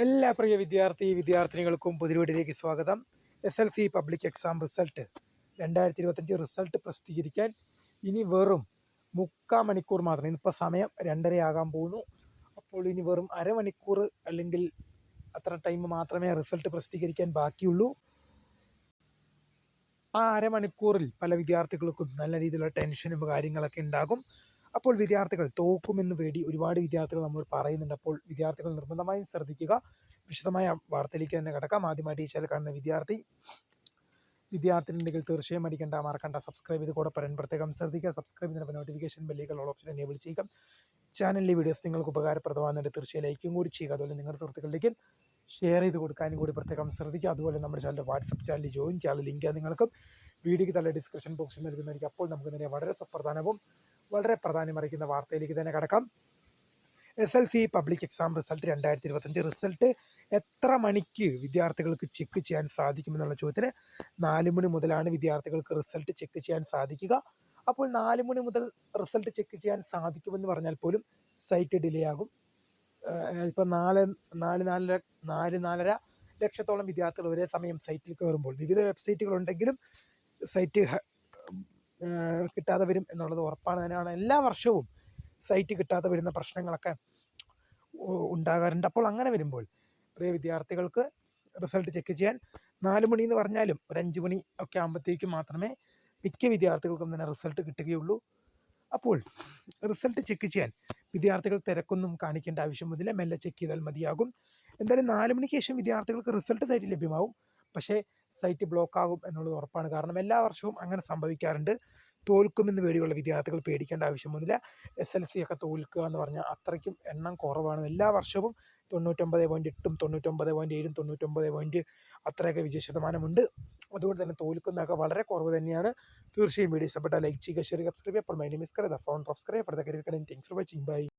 എല്ലാ പ്രിയ വിദ്യാർത്ഥി വിദ്യാർത്ഥിനികൾക്കും പുതിരുവീടിലേക്ക് സ്വാഗതം. S L C public exam result രണ്ടായിരത്തി ഇരുപത്തഞ്ച് റിസൾട്ട് പ്രസിദ്ധീകരിക്കാൻ ഇനി വെറും മുക്കാൽ മണിക്കൂർ മാത്രം ഇന്നിപ്പോൾ സമയം രണ്ടരയാകാൻ പോകുന്നു. അപ്പോൾ ഇനി വെറും അരമണിക്കൂർ അല്ലെങ്കിൽ അത്ര ടൈം മാത്രമേ റിസൾട്ട് പ്രസിദ്ധീകരിക്കാൻ ബാക്കിയുള്ളൂ. ആ അരമണിക്കൂറിൽ പല വിദ്യാർത്ഥികൾക്കും നല്ല രീതിയിലുള്ള ടെൻഷനും കാര്യങ്ങളൊക്കെ ഉണ്ടാകും. അപ്പോൾ വിദ്യാർത്ഥികൾ തോക്കുമെന്ന് പേടി ഒരുപാട് വിദ്യാർത്ഥികൾ നമ്മൾ പറയുന്നുണ്ട്. അപ്പോൾ വിദ്യാർത്ഥികൾ നിർബന്ധമായും ശ്രദ്ധിക്കുക. വിശദമായ വാർത്തയിലേക്ക് തന്നെ കിടക്കാം. ആദ്യമായിട്ട് ഈ ചാനൽ കാണുന്ന വിദ്യാർത്ഥി വിദ്യാർത്ഥി ഉണ്ടെങ്കിൽ തീർച്ചയായും അടിക്കേണ്ട മറക്കണ്ട. സബ്സ്ക്രൈബ് ചെയ്ത് കൂടെ പറയാൻ പ്രത്യേകം ശ്രദ്ധിക്കുക. സബ്സ്ക്രൈബ് ചെയ്യുന്ന നോട്ടിഫിക്കേഷൻ ബെല്ലുകൾ ഓപ്ഷൻ എനേബിൾ ചെയ്യുക. ചാനലിലെ വീഡിയോസ് നിങ്ങൾക്ക് ഉപകാരപ്രദമാകുന്നുണ്ട്. തീർച്ചയായും ലൈക്കും കൂടി ചെയ്യുക. അതുപോലെ നിങ്ങളുടെ സുഹൃത്തുക്കളിലേക്ക് ഷെയർ ചെയ്ത് കൊടുക്കാനും കൂടി പ്രത്യേകം ശ്രദ്ധിക്കുക. അതുപോലെ നമ്മുടെ ചാനൽ വാട്സപ്പ് ചാനൽ ജോയിൻ ചെയ്യാനുള്ള ലിങ്ക് നിങ്ങൾക്കും വീഡിയോയ്ക്ക് തന്നെ ഡിസ്ക്രിപ്ഷൻ ബോക്സിൽ നൽകുന്നതായിരിക്കും. അപ്പോൾ നമുക്ക് നേരെ വളരെ സുപ്രധാനവും വളരെ പ്രാധാന്യമറിയിക്കുന്ന വാർത്തയിലേക്ക് തന്നെ കടക്കാം. S L C public exam result രണ്ടായിരത്തി ഇരുപത്തഞ്ച് റിസൾട്ട് എത്ര മണിക്ക് വിദ്യാർത്ഥികൾക്ക് ചെക്ക് ചെയ്യാൻ സാധിക്കുമെന്നുള്ള ചോദ്യത്തിന് നാല് മണി മുതലാണ് വിദ്യാർത്ഥികൾക്ക് റിസൾട്ട് ചെക്ക് ചെയ്യാൻ സാധിക്കുക. അപ്പോൾ നാല് മണി മുതൽ റിസൾട്ട് ചെക്ക് ചെയ്യാൻ സാധിക്കുമെന്ന് പറഞ്ഞാൽ പോലും സൈറ്റ് ഡിലേ ആകും. ഇപ്പം നാല് നാല് നാലര നാല് നാലര ലക്ഷത്തോളം വിദ്യാർത്ഥികൾ ഒരേ സമയം സൈറ്റിൽ കയറുമ്പോൾ വിവിധ വെബ്സൈറ്റുകൾ ഉണ്ടെങ്കിലും സൈറ്റ് കിട്ടാതെ വരും എന്നുള്ളത് ഉറപ്പാണ്. തന്നെയാണ് എല്ലാ വർഷവും സൈറ്റ് കിട്ടാതെ വരുന്ന പ്രശ്നങ്ങളൊക്കെ ഉണ്ടാകാറുണ്ട്. അപ്പോൾ അങ്ങനെ വരുമ്പോൾ പ്രിയ വിദ്യാർത്ഥികൾക്ക് റിസൾട്ട് ചെക്ക് ചെയ്യാൻ നാല് മണി എന്ന് പറഞ്ഞാലും ഒരു അഞ്ച് മണി ഒക്കെ ആകുമ്പോഴത്തേക്കും മാത്രമേ മിക്ക വിദ്യാർത്ഥികൾക്കും തന്നെ റിസൾട്ട് കിട്ടുകയുള്ളൂ. അപ്പോൾ റിസൾട്ട് ചെക്ക് ചെയ്യാൻ വിദ്യാർത്ഥികൾ തിരക്കൊന്നും കാണിക്കേണ്ട ആവശ്യമൊന്നുമില്ല മെല്ലെ ചെക്ക് ചെയ്താൽ മതിയാകും. എന്തായാലും നാല് മണിക്ക് ശേഷം വിദ്യാർത്ഥികൾക്ക് റിസൾട്ട് സൈറ്റിൽ ലഭ്യമാവും. പക്ഷേ സൈറ്റ് ബ്ലോക്ക് ആകും എന്നുള്ളത് ഉറപ്പാണ്. കാരണം എല്ലാ വർഷവും അങ്ങനെ സംഭവിക്കാറുണ്ട്. തോൽക്കുമെന്ന് പേടിയുള്ള വിദ്യാർത്ഥികൾ പേടിക്കേണ്ട ആവശ്യമൊന്നുമില്ല. എസ് എൽ സി ഒക്കെ തോൽക്കുക എന്ന് പറഞ്ഞാൽ അത്രയ്ക്കും എണ്ണം കുറവാണ്. എല്ലാ വർഷവും തൊണ്ണൂറ്റൊമ്പത് പോയിന്റ് എട്ടും തൊണ്ണൂറ്റൊമ്പത് പോയിന്റ് ഏഴും തൊണ്ണൂറ്റൊമ്പത് പോയിന്റ് അത്രയൊക്കെ വിജയ ശതമാനമുണ്ട്. അതുകൊണ്ട് തന്നെ തോൽക്കുന്നതൊക്കെ വളരെ കുറവ് തന്നെയാണ്. തീർച്ചയായും വീഡിയോ ഇഷ്ടപ്പെട്ട ലൈക്ക് ചെയ്യുക ഷെയർ സബ്സ്ക്രൈബ് അപ്പോൾ my name is Kara the founder of scribe thanks for watching bye